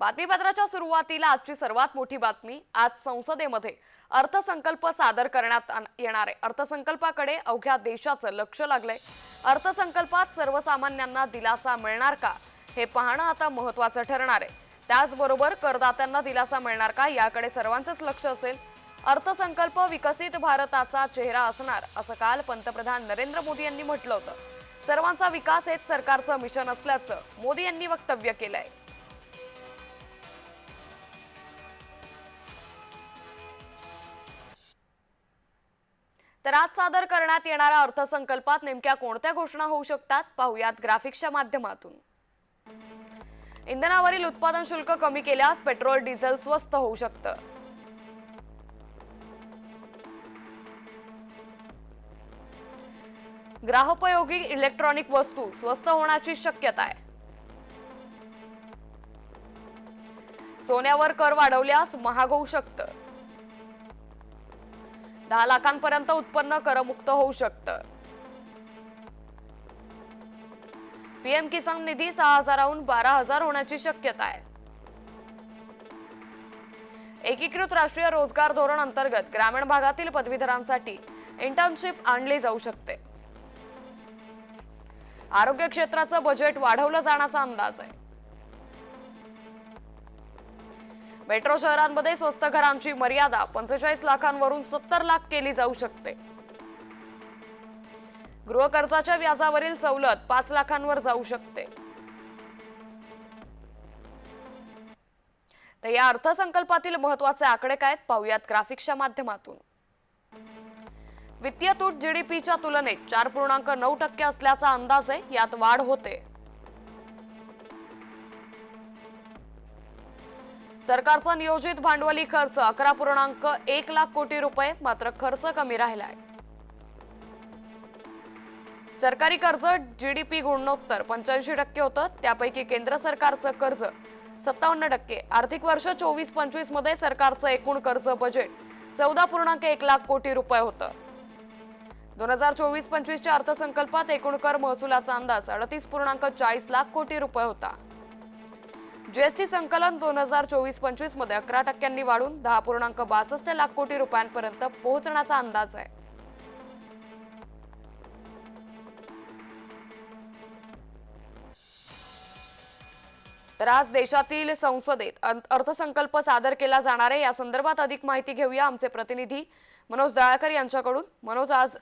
बातमीपत्राच्या सुरुवातीला आजची सर्वात मोठी बातमी आज संसदेमध्ये अर्थसंकल्प सादर करण्यात येणार आहे. अर्थसंकल्पाकडे अवघ्या देशाचं लक्ष लागलंय. अर्थसंकल्पात सर्वसामान्यांना दिलासा मिळणार का? हे पाहणं आता महत्वाचं ठरणार आहे. त्याचबरोबर करदात्यांना दिलासा मिळणार का? याकडे सर्वांचंच लक्ष असेल. अर्थसंकल्प विकसित भारताचा चेहरा असणार असं काल पंतप्रधान नरेंद्र मोदी यांनी म्हटलं होतं. सर्वांचा विकास हेच सरकारचं मिशन असल्याचं मोदी यांनी वक्तव्य केलंय. तर आज सादर करण्यात येणाऱ्या अर्थसंकल्पात नेमक्या कोणत्या घोषणा होऊ शकतात पाहुयात ग्राफिक्सच्या माध्यमातून. इंधनावरील उत्पादन शुल्क कमी केल्यास पेट्रोल डिझेल स्वस्त होऊ शकतं. ग्राहकोपयोगी इलेक्ट्रॉनिक वस्तू स्वस्त होण्याची शक्यता आहे. सोन्यावर कर वाढवल्यास महाग होऊ शकतं. दहा लाखांपर्यंत उत्पन्न करमुक्त होऊ शकतं. पीएम किसान निधी सहा हजाराहून बारा हजार होण्याची शक्यता आहे. एकीकृत राष्ट्रीय रोजगार धोरण अंतर्गत ग्रामीण भागातील पदवीधरांसाठी इंटर्नशिप आणली जाऊ शकते. आरोग्य क्षेत्राचं बजेट वाढवलं जाण्याचा अंदाज आहे. मेट्रो शहरांमध्ये स्वस्त घरांची मर्यादा पंचेचाळीस लाखांवरून सत्तर लाख केली जाऊ शकते. गृहकर्जाच्या व्याजावरील सवलत पाच लाखांवर जाऊ शकते. तर या अर्थसंकल्पातील महत्त्वाचे आकडे काय आहेत? पाहूयात ग्राफिक्सच्या माध्यमातून. वित्तीय तूट जीडीपीच्या तुलनेत चार पूर्णांक नऊ टक्के असल्याचा अंदाज आहे यात वाढ होते. सरकारचा नियोजित भांडवली खर्च अकरा पूर्णांक एक लाख कोटी रुपये मात्र खर्च कमी राहिलाय. सरकारी कर्ज जीडीपी गुणोत्तर पंच्याऐंशी टक्के होतं त्यापैकी केंद्र सरकारचं कर्ज सत्तावन्न टक्के. आर्थिक वर्ष चोवीस पंचवीसमध्ये सरकारचं एकूण कर्ज बजेट चौदा पूर्णांक एक लाख कोटी रुपये होतं. दोन हजार चोवीस पंचवीसच्या अर्थसंकल्पात एकूण कर महसुलाचा अंदाज अडतीस पूर्णांक चाळीस लाख कोटी रुपये होता. जीएसटी संकलन दोन हजार चोवीस पंचवीसमध्ये अकरा टक्क्यांनी वाढून दहा पूर्णांक बासष्ट लाख कोटी रुपयांपर्यंत पोहोचण्याचा अंदाज आहे. तर आज देशातील संसदेत अर्थसंकल्प सादर केला जाणार आहे. या संदर्भात अधिक माहिती घेऊया आमचे प्रतिनिधी मनोज दळाकर यांच्याकडून. मनोज आज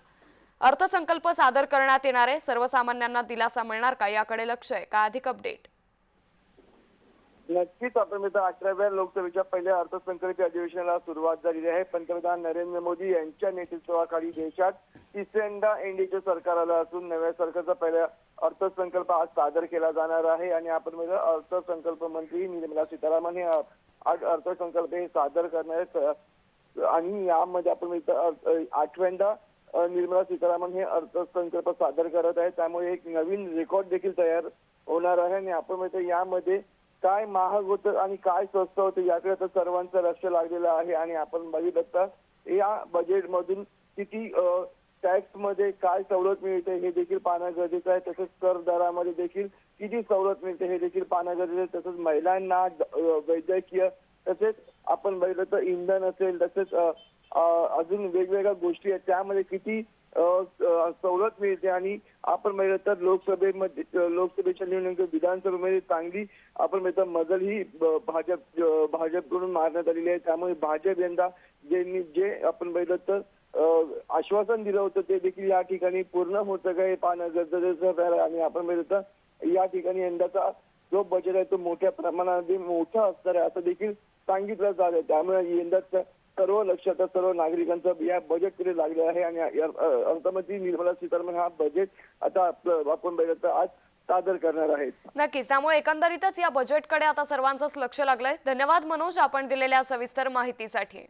अर्थसंकल्प सादर करण्यात येणार आहे. सर्वसामान्यांना दिलासा मिळणार का? याकडे लक्ष आहे. का अधिक अपडेट? नक्कीच आपण मित्र अठराव्या लोकसभेच्या पहिल्या अर्थसंकल्पीय अधिवेशनाला सुरुवात झालेली आहे. पंतप्रधान नरेंद्र मोदी यांच्या नेतृत्वाखाली देशात तिसऱ्यांदा एनडीएचे सरकार आलं असून नव्या सरकारचा पहिला अर्थसंकल्प आज सादर केला जाणार आहे. आणि आपण मित्र अर्थसंकल्प मंत्री निर्मला सीतारामन हे आज अर्थसंकल्प हे सादर करणार आहेत. आणि यामध्ये आपण मित्र आठव्यांदा निर्मला सीतारामन हे अर्थसंकल्प सादर करत आहेत. त्यामुळे एक नवीन रेकॉर्ड देखील तयार होणार आहे. आणि आपण मित्र यामध्ये काय महाग होतं आणि काय स्वस्त होतं याकडे तर सर्वांचं लक्ष लागलेलं आहे आणि आपण बघितलं तर या बजेटमधून किती टॅक्समध्ये काय सवलत मिळते हे देखील पाहणं गरजेचं आहे. तसंच कर दरामध्ये देखील किती सवलत मिळते हे देखील पाहणं गरजेचं आहे. तसंच महिलांना वैद्यकीय तसेच आपण बघितलं तर इंधन असेल तसेच अजून वेगवेगळ्या गोष्टी आहेत. त्यामध्ये किती सवलत मिळते आणि आपण म्हणलं तर लोकसभेमध्ये लोकसभेच्या निवडणुकीत विधानसभेमध्ये चांगली आपण पाहिलं मजल ही भाजप भाजपकडून मारण्यात आलेली आहे. त्यामुळे भाजप यंदा ज्यांनी जे आपण म्हणलं तर आश्वासन दिलं होतं ते देखील या ठिकाणी पूर्ण होतं काय पाहणं गरजेचं आणि आपण म्हणलं तर या ठिकाणी यंदाचा जो बजेट आहे तो मोठ्या प्रमाणामध्ये मोठा असणार आहे असं देखील सांगितलं झालं त्यामुळे यंदाचं सर्व लक्ष आता सर्व नागरिकांचं या बजेटकडे लागलं आहे आणि अर्थमंत्री निर्मला सीतारामन हा बजेट आता आपलं- आपण बघितलं तर आज सादर करणार आहेत. नक्कीच. त्यामुळे एकंदरीतच या बजेटकडे आता सर्वांचंच लक्ष लागलंय. धन्यवाद मनोज आपण दिलेल्या सविस्तर माहितीसाठी.